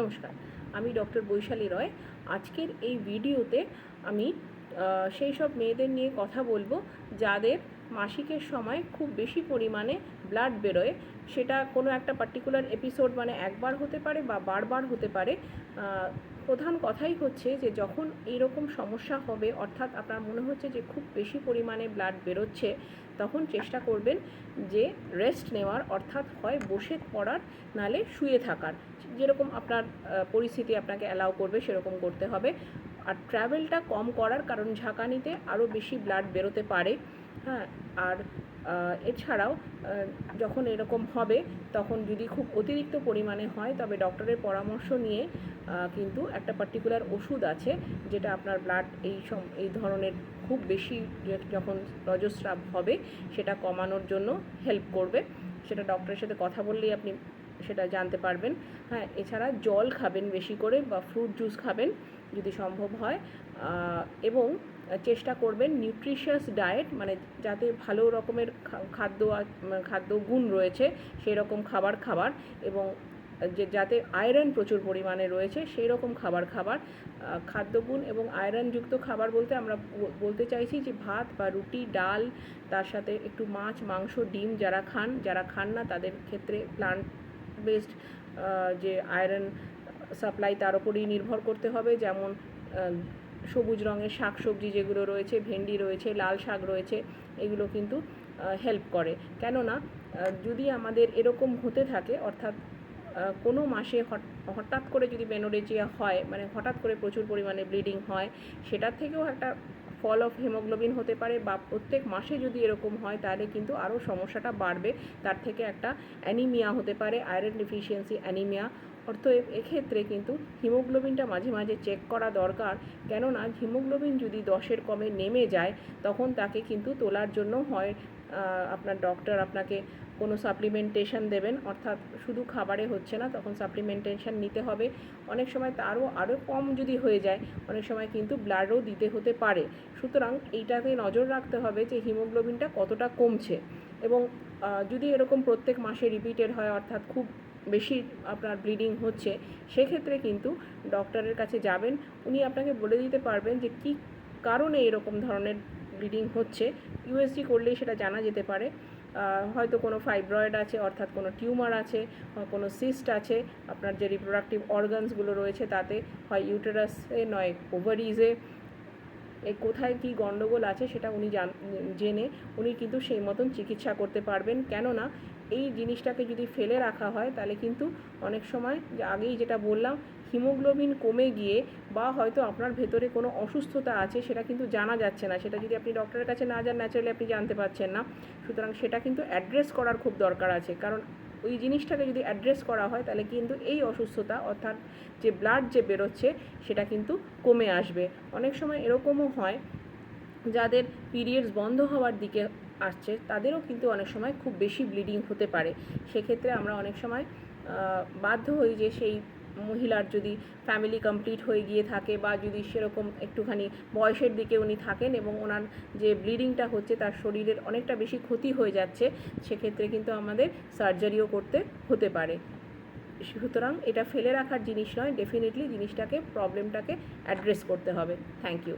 নমস্কার, আমি ডক্টর বৈশালী রয়। আজকের এই ভিডিওতে আমি সেই সব মেয়েদের নিয়ে কথা বলব যাদের মাসিকের সময় খুব বেশি পরিমাণে ব্লাড বেরোয়। সেটা কোনো একটা পার্টিকুলার এপিসোড মানে একবার হতে পারে বা বারবার হতে পারে। প্রধান কথাই হচ্ছে যে, যখন এইরকম সমস্যা হবে, অর্থাৎ আপনার মনে হচ্ছে যে, খুব বেশি পরিমাণে ব্লাড বেরোচ্ছে, তখন চেষ্টা করবেন যে রেস্ট নেওয়ার, অর্থাৎ হয় বসে পড়ার, নালে শুয়ে থাকার। যেরকম আপনার পরিস্থিতি আপনাকে অ্যালাউ করবে, সেরকম করতে হবে। আর ট্রাভেলটা কম করার কারণ, ঝাঁকানিতে আরও বেশি ব্লাড বেরোতে পারে। হ্যাঁ আর এছাড়াও যখন এরকম হবে, তখন যদি খুব অতিরিক্ত পরিমাণে হয়, তবে ডক্টরের পরামর্শ নিয়ে কিন্তু একটা পার্টিকুলার ওষুধ আছে, যেটা আপনার ব্লাড এই সম, এই ধরনের খুব বেশি যখন রজস্রাব হবে, সেটা কমানোর জন্য হেল্প করবে। সেটা ডক্টরের সাথে কথা বললেই আপনি সেটা জানতে পারবেন। হ্যাঁ এছাড়া জল খাবেন বেশি করে বা ফ্রুট জুস খাবেন যদি সম্ভব হয়। এবং চেষ্টা করবেন নিউট্রিশিয়াস ডায়েট মানে যাতে ভালো রকমের খাদ্য মানে খাদ্য গুণ রয়েছে সেই রকম খাবার খাবার এবং যে, যাতে আয়রন প্রচুর পরিমাণে রয়েছে সেই রকম খাবার খাবার খাদ্যগুণ এবং আয়রনযুক্ত খাবার বলতে আমরা বলতে চাইছি যে, ভাত বা রুটি, ডাল, তার সাথে একটু মাছ, মাংস, ডিম যারা খান যারা খান না, তাদের ক্ষেত্রে প্লান্ট বেসড যে আয়রন সাপ্লাই তার উপরেই নির্ভর করতে হবে। যেমন সবুজ রঙের শাক সবজি যেগুলো রয়েছে, ভেন্ডি রয়েছে, লাল শাক রয়েছে, এগুলো কিন্তু হেল্প করে। কেননা যদি আমাদের এরকম হতে থাকে, অর্থাৎ কোনো মাসে হঠাৎ করে যদি বেনোরেজিয়া হয় মানে হঠাৎ করে প্রচুর পরিমাণে ব্লিডিং হয়, সেটার থেকেও একটা ফল অফ হেমোগ্লোবিন হতে পারে বা প্রত্যেক মাসে যদি এরকম হয়, তাহলে কিন্তু আরও সমস্যাটা বাড়বে। তার থেকে একটা অ্যানিমিয়া হতে পারে আয়রন ডিফিসিয়েন্সি অ্যানিমিয়া অর্থাৎ এক্ষেত্রে কিন্তু হিমোগ্লোবিনটা মাঝে মাঝে চেক করা দরকার। কেননা হিমোগ্লোবিন যদি দশের কমে নেমে যায়, তখন তাকে কিন্তু তোলার জন্য হয় আপনার ডক্টর আপনাকে কোনো সাপ্লিমেন্টেশন দেবেন। অর্থাৎ শুধু খাবারে হচ্ছে না, তখন সাপ্লিমেন্টেশন নিতে হবে। অনেক সময় তারও আরও কম যদি হয়ে যায়, অনেক সময় কিন্তু ব্লাডও দিতে হতে পারে। সুতরাং এইটাতে নজর রাখতে হবে যে হিমোগ্লোবিনটা কতটা কমছে। এবং যদি এরকম প্রত্যেক মাসে রিপিটেড হয়, অর্থাৎ খুব বেশি আপনার ব্লিডিং হচ্ছে, সেক্ষেত্রে কিন্তু ডক্টরের কাছে যাবেন। উনি আপনাকে বলে দিতে পারবেন যে কী কারণে এরকম ধরনের ব্লিডিং হচ্ছে। ইউএসজি করলেই সেটা জানা যেতে পারে। হয়তো কোনো ফাইব্রয়েড আছে, অর্থাৎ কোনো টিউমার আছে কোনো সিস্ট আছে। আপনার যে রিপ্রোডাক্টিভ অর্গানসগুলো রয়েছে তাতে হয় ইউটেরাসে নয় ওভারিজে কোথায় কী গণ্ডগোল আছে সেটা উনি জান, জেনে উনি কিন্তু সেই মতন চিকিৎসা করতে পারবেন। কেননা এই জিনিসটাকে যদি ফেলে রাখা হয় তাহলে কিন্তু অনেক সময় আগেই যেটা বললাম, হিমোগ্লোবিন কমে গিয়ে বা হয়তো আপনার ভেতরে কোনো অসুস্থতা আছে সেটা কিন্তু জানা যাচ্ছে না। সেটা যদি আপনি ডক্টরের কাছে না যান ন্যাচারালি আপনি জানতে পারছেন না। সুতরাং সেটা কিন্তু অ্যাড্রেস করার খুব দরকার আছে। কারণ ওই জিনিসটাকে যদি অ্যাড্রেস করা হয়, তাহলে কিন্তু এই অসুস্থতা, অর্থাৎ যে ব্লাড যে বেরোচ্ছে, সেটা কিন্তু কমে আসবে। অনেক সময় এরকমও হয়, যাদের পিরিয়ডস বন্ধ হওয়ার দিকে আসছে, তাদেরও কিন্তু অনেক সময় খুব বেশি ব্লিডিং হতে পারে। সেক্ষেত্রে আমরা অনেক সময় বাধ্য হই যে সেই মহিলার যদি ফ্যামিলি কমপ্লিট হয়ে গিয়ে থাকে বা যদি সেরকম একটুখানি বয়সের দিকে উনি থাকেন এবং ওনার যে ব্লিডিংটা হচ্ছে তার শরীরের অনেকটা বেশি ক্ষতি হয়ে যাচ্ছে, সেক্ষেত্রে কিন্তু আমাদের সার্জারিও করতে হতে পারে। সুতরাং এটা ফেলে রাখার জিনিস নয় ডেফিনেটলি জিনিসটাকে প্রবলেমটাকে অ্যাড্রেস করতে হবে। Thank you